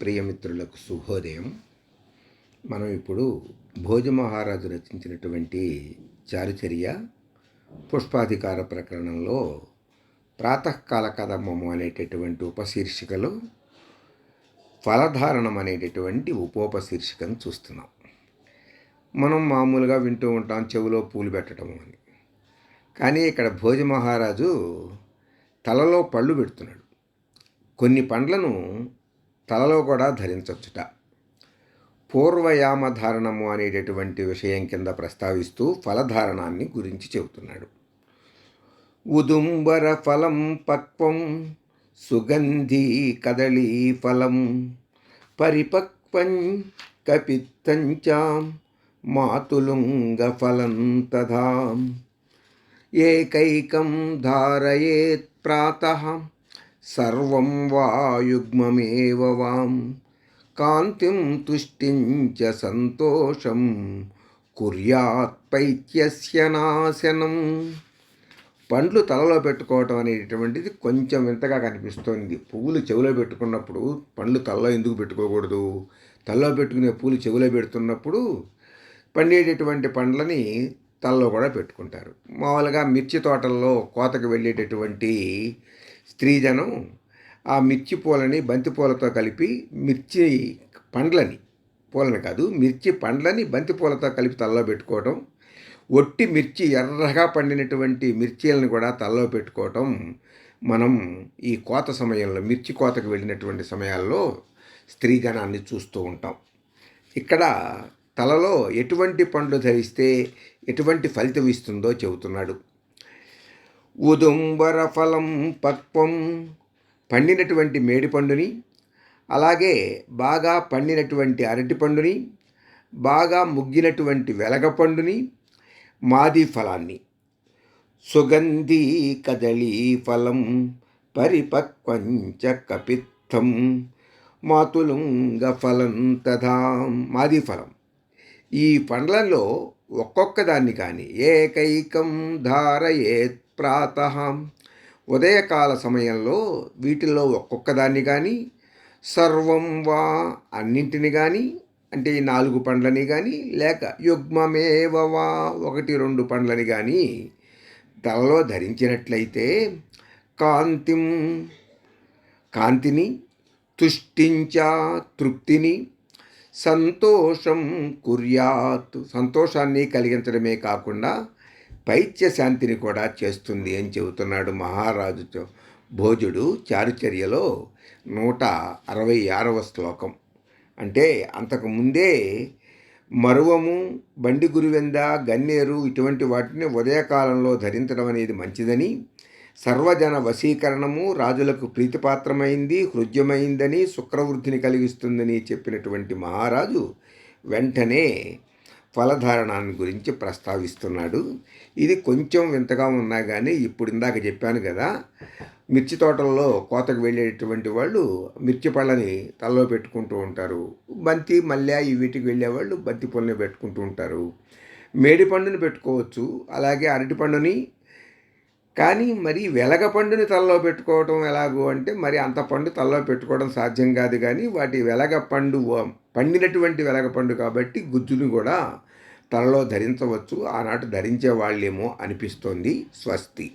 ప్రియమిత్రులకు శుభోదయం. మనం ఇప్పుడు భోజమహారాజు రచించినటువంటి చారుచర్య పుష్పాధికార ప్రకరణంలో ప్రాతకాల కదమము అనేటటువంటి ఉపశీర్షికలో ఫలధారణం అనేటటువంటి ఉపోపశీర్షికను చూస్తున్నాం. మనం మామూలుగా వింటూ ఉంటాం చెవిలో పూలు పెట్టడం అని. కానీ ఇక్కడ భోజమహారాజు తలలో పళ్ళు పెడుతున్నాడు. కొన్ని పండ్లను తలలో కూడా ధరించవచ్చుట పూర్వయామధారణము అనేటటువంటి విషయం కింద ప్రస్తావిస్తూ ఫలధారణాన్ని గురించి చెబుతున్నాడు. ఉదుంబర ఫలం పక్వం సుగంధీ కదళీ ఫలం పరిపక్వం కపిత్తంచాం మాతులుంగ ఫలం తథా. ఏకైకం ధారయేత్ ప్రాత సర్వం వాయుగ్మమేవ వాం. కాంతిం తుష్టించ సంతోషం. కుర్యాత్ నాశనం. పండ్లు తలలో పెట్టుకోవటం అనేటువంటిది కొంచెం వింతగా కనిపిస్తోంది. పువ్వులు చెవిలో పెట్టుకున్నప్పుడు పండ్లు తలలో ఎందుకు పెట్టుకోకూడదు? తలలో పెట్టుకునే పూలు చెవిలో పెడుతున్నప్పుడు పండేటటువంటి పండ్లని తలలో కూడా పెట్టుకుంటారు. మామూలుగా మిర్చి తోటల్లో కోతకు వెళ్ళేటటువంటి స్త్రీజనం ఆ మిర్చి పూలని బంతి పూలతో కలిపి మిర్చి పండ్లని పూలని కాదు మిర్చి పండ్లని బంతి పూలతో కలిపి తలలో పెట్టుకోవటం ఒట్టి మిర్చి ఎర్రగా పండినటువంటి మిర్చీలను కూడా తలలో పెట్టుకోవటం మనం ఈ కోత సమయంలో మిర్చి కోతకు వెళ్ళినటువంటి సమయాల్లో స్త్రీజనాన్ని చూస్తూ ఉంటాం. ఇక్కడ తలలో ఎటువంటి పండ్లు ధరిస్తే ఎటువంటి ఫలితం ఇస్తుందో చెబుతున్నాడు. ఉదుంబర ఫలం పక్వం పండినటువంటి మేడిపండుని అలాగే బాగా పండినటువంటి అరటిపండుని బాగా ముగ్గినటువంటి వెలగపండుని మాది ఫలాన్ని. సుగంధీ కదళీ ఫలం పరిపక్వంచ కపిత్తం మాతులుంగ ఫలం తథా మాది ఫలం. ఈ పండ్లలో ఒక్కొక్క దాన్ని కానీ ఏకైకం ధారయేత్ ప్రాత. ఉదయకాల సమయంలో వీటిల్లో ఒక్కొక్క దాన్ని కానీ సర్వం వా అన్నింటిని కానీ అంటే ఈ నాలుగు పండ్లని కానీ లేక యుగ్మమేవ వా ఒకటి రెండు పండ్లని కానీ తలలో ధరించినట్లయితే కాంతిం కాంతిని తుష్టించ తృప్తిని సంతోషం కుర్యాత్. సంతోషాన్ని కలిగించడమే కాకుండా పైత్య శాంతిని కూడా చేస్తుంది అని చెబుతున్నాడు మహారాజు భోజుడు చారుచర్యలో నూట అరవై ఆరవ శ్లోకం. అంటే అంతకుముందే మరువము బండి గురివెంద గన్నేరు ఇటువంటి వాటిని ఉదయకాలంలో ధరించడం అనేది మంచిదని సర్వజన వశీకరణము రాజులకు ప్రీతిపాత్రమైంది హృద్యమైందని శుక్రవృద్ధిని కలిగిస్తుందని చెప్పినటువంటి మహారాజు వెంటనే ఫలధారణాన్ని గురించి ప్రస్తావిస్తున్నాడు. ఇది కొంచెం వింతగా ఉన్నా కానీ ఇప్పుడు ఇందాక చెప్పాను కదా మిర్చి తోటల్లో కోతకు వెళ్ళేటటువంటి వాళ్ళు మిర్చి పళ్ళని తలలో పెట్టుకుంటూ ఉంటారు. బంతి మల్లె ఈ వీటికి వెళ్ళేవాళ్ళు బంతి పళ్ళని పెట్టుకుంటూ ఉంటారు. మేడి పండుని పెట్టుకోవచ్చు అలాగే అరటి పండుని కానీ మరి వెలగ పండుని తలలో పెట్టుకోవడం ఎలాగో అంటే మరి అంత పండు తలలో పెట్టుకోవడం సాధ్యం కాదు కానీ వాటి వెలగ పండు పండినటువంటి వెలగ పండు కాబట్టి గుజ్జుని కూడా తలలో ధరించవచ్చు. ఆనాటి ధరించే వాళ్ళేమో అనిపిస్తోంది స్వస్తి.